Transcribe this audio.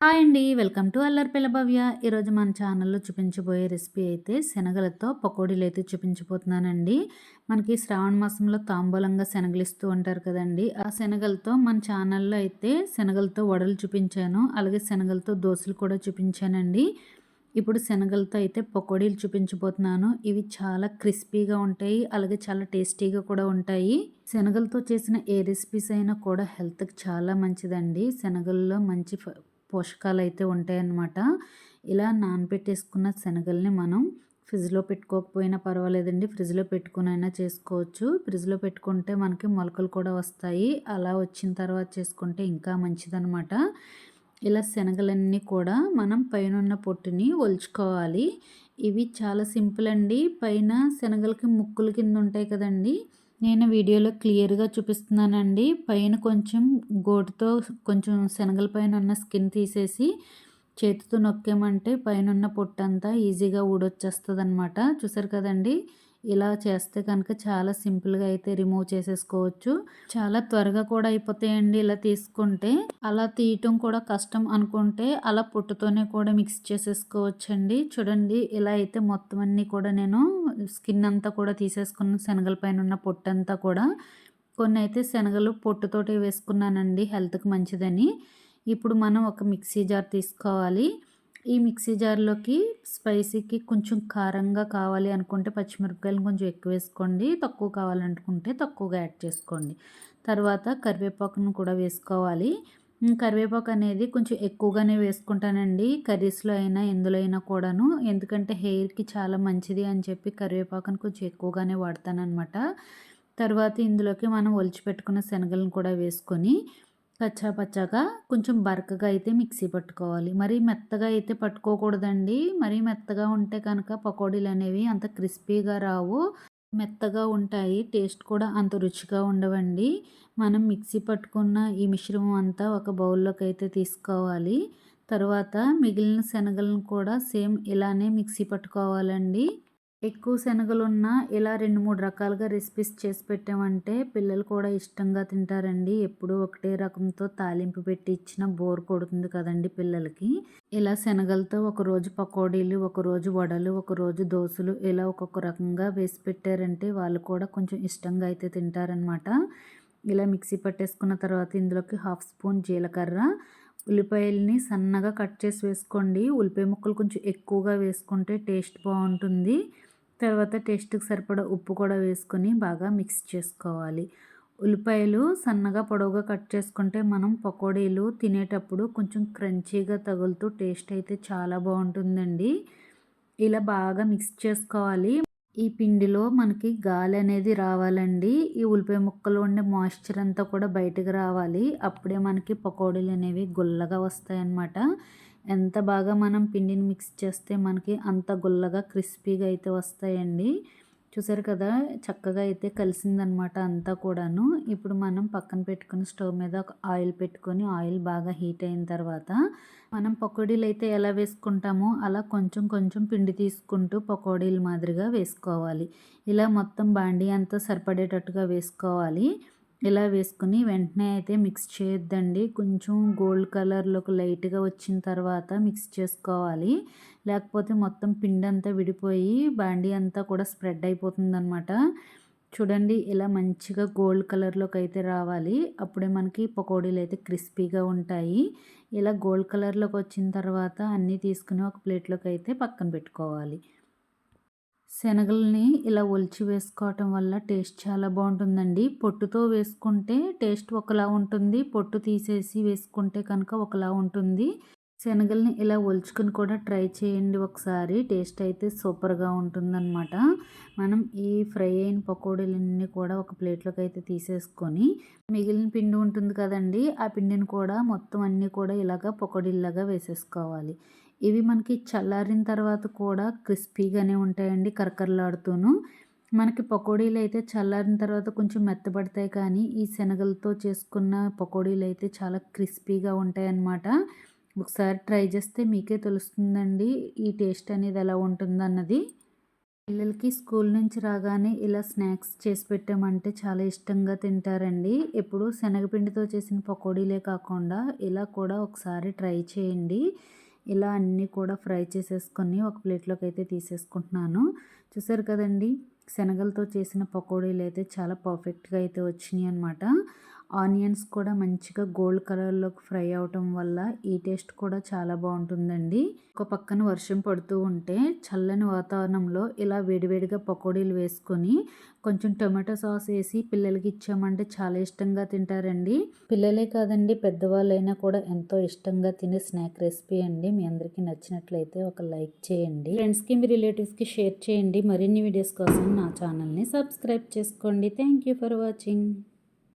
Hi అండి. Welcome to Allaripilla Bhavya. ఈరోజు మన ఛానల్లో చూపించబోయే రెసిపీ అయితే శనగలతో పకోడీలు అయితే చూపించబోతున్నానండి. మనకి శ్రావణ మాసంలో తాంబూలంగా శనగలు ఇస్తూ ఉంటారు కదండి. ఆ శనగలతో మన ఛానల్లో అయితే శనగలతో వడలు చూపించాను. అలాగే శనగలతో దోశలు కూడా చూపించానండి. ఇప్పుడు శనగలతో అయితే పకోడీలు చూపించబోతున్నాను. ఇవి చాలా క్రిస్పీగా ఉంటాయి. అలాగే చాలా టేస్టీగా కూడా ఉంటాయి. శనగలతో చేసిన ఏ రెసిపీస్ అయినా కూడా హెల్త్కి చాలా మంచిదండి. శనగల్లో మంచి పోషకాలు అయితే ఉంటాయన్నమాట. ఇలా నానబెట్టేసుకున్న శనగల్ని మనం ఫ్రిడ్జ్లో పెట్టుకోకపోయినా పర్వాలేదండి. ఫ్రిడ్జ్లో పెట్టుకునైనా చేసుకోవచ్చు. ఫ్రిడ్జ్లో పెట్టుకుంటే మనకి మొలకలు కూడా వస్తాయి. అలా వచ్చిన తర్వాత చేసుకుంటే ఇంకా మంచిదనమాట ఇలా శనగలన్నీ కూడా మనం పైన ఉన్న పొట్టుని ఒలుచుకోవాలి. ఇవి చాలా సింపుల్ అండి. పైన శనగలకి ముక్కుల కింద ఉంటాయి కదండి. నేను వీడియోలో క్లియర్గా చూపిస్తున్నానండి. పైన కొంచెం గోటుతో కొంచెం శనగల పైన ఉన్న స్కిన్ తీసేసి చేతితో నొక్కామంటే పైన ఉన్న పొట్టంతా ఈజీగా ఊడొచ్చేస్తుంది అనమాట చూసారు కదండి? ఇలా చేస్తే కనుక చాలా సింపుల్గా అయితే రిమూవ్ చేసేసుకోవచ్చు. చాలా త్వరగా కూడా అయిపోతాయండి ఇలా తీసుకుంటే. అలా తీయటం కూడా కష్టం అనుకుంటే అలా పొట్టుతోనే కూడా మిక్స్ చేసేసుకోవచ్చండి. చూడండి ఇలా అయితే మొత్తం అన్నీ కూడా నేను స్కిన్ అంతా కూడా తీసేసుకున్న శనగల పైన ఉన్న పొట్టంతా కూడా. కొన్ని అయితే శనగలు పొట్టుతోటి వేసుకున్నానండి హెల్త్కి మంచిదని. ఇప్పుడు మనం ఒక మిక్సీ జార్ తీసుకోవాలి. ఈ మిక్సీ జార్లోకి స్పైసీకి కొంచెం కారంగా కావాలి అనుకుంటే పచ్చిమిరపకాయలు కొంచెం ఎక్కువ వేసుకోండి. తక్కువ కావాలనుకుంటే తక్కువగా యాడ్ చేసుకోండి. తర్వాత కరివేపాకును కూడా వేసుకోవాలి. కరివేపాకు అనేది కొంచెం ఎక్కువగానే వేసుకుంటానండి. కర్రీస్లో అయినా ఎందులో అయినా కూడాను. ఎందుకంటే హెయిర్కి చాలా మంచిది అని చెప్పి కరివేపాకును కొంచెం ఎక్కువగానే వాడతానమాట తర్వాత ఇందులోకి మనం ఒలిచిపెట్టుకున్న శనగలను కూడా వేసుకొని కచ్చా పచ్చాగా కొంచెం బరకగా అయితే మిక్సీ పట్టుకోవాలి. మరీ మెత్తగా అయితే పట్టుకోకూడదండి. మరీ మెత్తగా ఉంటే కనుక పకోడీలు అనేవి అంత క్రిస్పీగా రావు. మెత్తగా ఉంటాయి. టేస్ట్ కూడా అంత రుచిగా ఉండవండి. మనం మిక్సీ పట్టుకున్న ఈ మిశ్రమం అంతా ఒక బౌల్లోకి అయితే తీసుకోవాలి. తర్వాత మిగిలిన శనగలను కూడా సేమ్ ఇలానే మిక్సీ పట్టుకోవాలండి. ఎక్కువ శనగలున్నా ఇలా రెండు మూడు రకాలుగా రెసిపీస్ చేసి పెట్టామంటే పిల్లలు కూడా ఇష్టంగా తింటారండి. ఎప్పుడు ఒకటే రకంతో తాలింపు పెట్టి ఇచ్చిన బోర్ కొడుతుంది కదండి పిల్లలకి. ఇలా శనగలతో ఒకరోజు పకోడీలు ఒకరోజు వడలు ఒకరోజు దోశలు ఇలా ఒక్కొక్క రకంగా వేసి పెట్టారంటే వాళ్ళు కూడా కొంచెం ఇష్టంగా అయితే తింటారనమాట ఇలా మిక్సీ పట్టేసుకున్న తర్వాత ఇందులోకి హాఫ్ స్పూన్ జీలకర్ర ఉల్లిపాయల్ని సన్నగా కట్ చేసి వేసుకోండి. ఉల్లిపాయ ముక్కలు కొంచెం ఎక్కువగా వేసుకుంటే టేస్ట్ బాగుంటుంది. తర్వాత టేస్ట్కి సరిపడా ఉప్పు కూడా వేసుకొని బాగా మిక్స్ చేసుకోవాలి. ఉల్లిపాయలు సన్నగా పొడవుగా కట్ చేసుకుంటే మనం పకోడీలు తినేటప్పుడు కొంచెం క్రంచీగా తగులుతూ టేస్ట్ అయితే చాలా బాగుంటుందండి. ఇలా బాగా మిక్స్ చేసుకోవాలి. ఈ పిండిలో మనకి గాలి అనేది రావాలండి. ఈ ఉల్లిపాయ ముక్కలు ఉండే మాయిశ్చర్ అంతా కూడా బయటకు రావాలి. అప్పుడే మనకి పకోడీలు అనేవి గుల్లగా వస్తాయన్నమాట. ఎంత బాగా మనం పిండిని మిక్స్ చేస్తే మనకి అంత గుల్లగా క్రిస్పీగా అయితే వస్తాయండి. చూసారు కదా చక్కగా అయితే కలిసిందనమాట అంతా కూడాను. ఇప్పుడు మనం పక్కన పెట్టుకుని స్టవ్ మీద ఒక ఆయిల్ పెట్టుకొని ఆయిల్ బాగా హీట్ అయిన తర్వాత మనం పకోడీలు అయితే ఎలా వేసుకుంటామో అలా కొంచెం కొంచెం పిండి తీసుకుంటూ పకోడీలు మాదిరిగా వేసుకోవాలి. ఇలా మొత్తం బాండీ అంతా సరిపడేటట్టుగా వేసుకోవాలి. ఇలా వేసుకుని వెంటనే అయితే మిక్స్ చేయొద్దండి. కొంచెం గోల్డ్ కలర్లోకి లైట్గా వచ్చిన తర్వాత మిక్స్ చేసుకోవాలి. లేకపోతే మొత్తం పిండి అంతా విడిపోయి బాండీ అంతా కూడా స్ప్రెడ్ అయిపోతుందన్నమాట. చూడండి ఇలా మంచిగా గోల్డ్ కలర్లోకి అయితే రావాలి. అప్పుడే మనకి పకోడీలు అయితే క్రిస్పీగా ఉంటాయి. ఇలా గోల్డ్ కలర్లోకి వచ్చిన తర్వాత అన్నీ తీసుకుని ఒక ప్లేట్లోకి అయితే పక్కన పెట్టుకోవాలి. శనగల్ని ఇలా ఒలిచి వేసుకోవటం వల్ల టేస్ట్ చాలా బాగుంటుందండి. పొట్టుతో వేసుకుంటే టేస్ట్ ఒకలా ఉంటుంది. పొట్టు తీసేసి వేసుకుంటే కనుక ఒకలా ఉంటుంది. శనగల్ని ఇలా ఒలుచుకుని కూడా ట్రై చేయండి ఒకసారి. టేస్ట్ అయితే సూపర్గా ఉంటుందన్నమాట. మనం ఈ ఫ్రై అయిన పకోడీలన్నీ కూడా ఒక ప్లేట్లోకి అయితే తీసేసుకొని మిగిలిన పిండి ఉంటుంది కదండి ఆ పిండిని కూడా మొత్తం అన్నీ కూడా ఇలాగ పకోడీలాగా వేసేసుకోవాలి. ఇవి మనకి చల్లారిన తర్వాత కూడా క్రిస్పీగానే ఉంటాయండి కరకరలాడుతూను. మనకి పకోడీలు అయితే చల్లారిన తర్వాత కొంచెం మెత్తబడతాయి కానీ ఈ శనగలతో చేసుకున్న పకోడీలు అయితే చాలా క్రిస్పీగా ఉంటాయన్నమాట. ఒకసారి ట్రై చేస్తే మీకే తెలుస్తుందండి ఈ టేస్ట్ అనేది ఎలా ఉంటుందన్నది. పిల్లలకి స్కూల్ నుంచి రాగానే ఇలా స్నాక్స్ చేసి పెట్టామంటే చాలా ఇష్టంగా తింటారండి. ఎప్పుడు శనగపిండితో చేసిన పకోడీలే కాకుండా ఇలా కూడా ఒకసారి ట్రై చేయండి. ఇలా అన్నీ కూడా ఫ్రై చేసేసుకొని ఒక ప్లేట్లోకి అయితే తీసేసుకుంటున్నాను. చూసారు కదండి? శనగలతో చేసిన పకోడీలు అయితే చాలా పర్ఫెక్ట్గా అయితే వచ్చినాయి అనమాట ఆనియన్స్ కూడా మంచిగా గోల్డ్ కలర్లోకి ఫ్రై అవటం వల్ల ఈ టేస్ట్ కూడా చాలా బాగుంటుందండి. ఒక పక్కన వర్షం పడుతూ ఉంటే చల్లని వాతావరణంలో ఇలా వేడివేడిగా పకోడీలు వేసుకొని కొంచెం టొమాటో సాస్ వేసి పిల్లలకి ఇచ్చామంటే చాలా ఇష్టంగా తింటారండి. పిల్లలే కాదండి పెద్దవాళ్ళైనా కూడా ఎంతో ఇష్టంగా తినే స్నాక్ రెసిపీ అండి. మీ అందరికీ నచ్చినట్లయితే ఒక లైక్ చేయండి. ఫ్రెండ్స్కి మీ రిలేటివ్స్కి షేర్ చేయండి. మరిన్ని వీడియోస్ కోసం నా ఛానల్ని సబ్స్క్రైబ్ చేసుకోండి. Thank you for watching.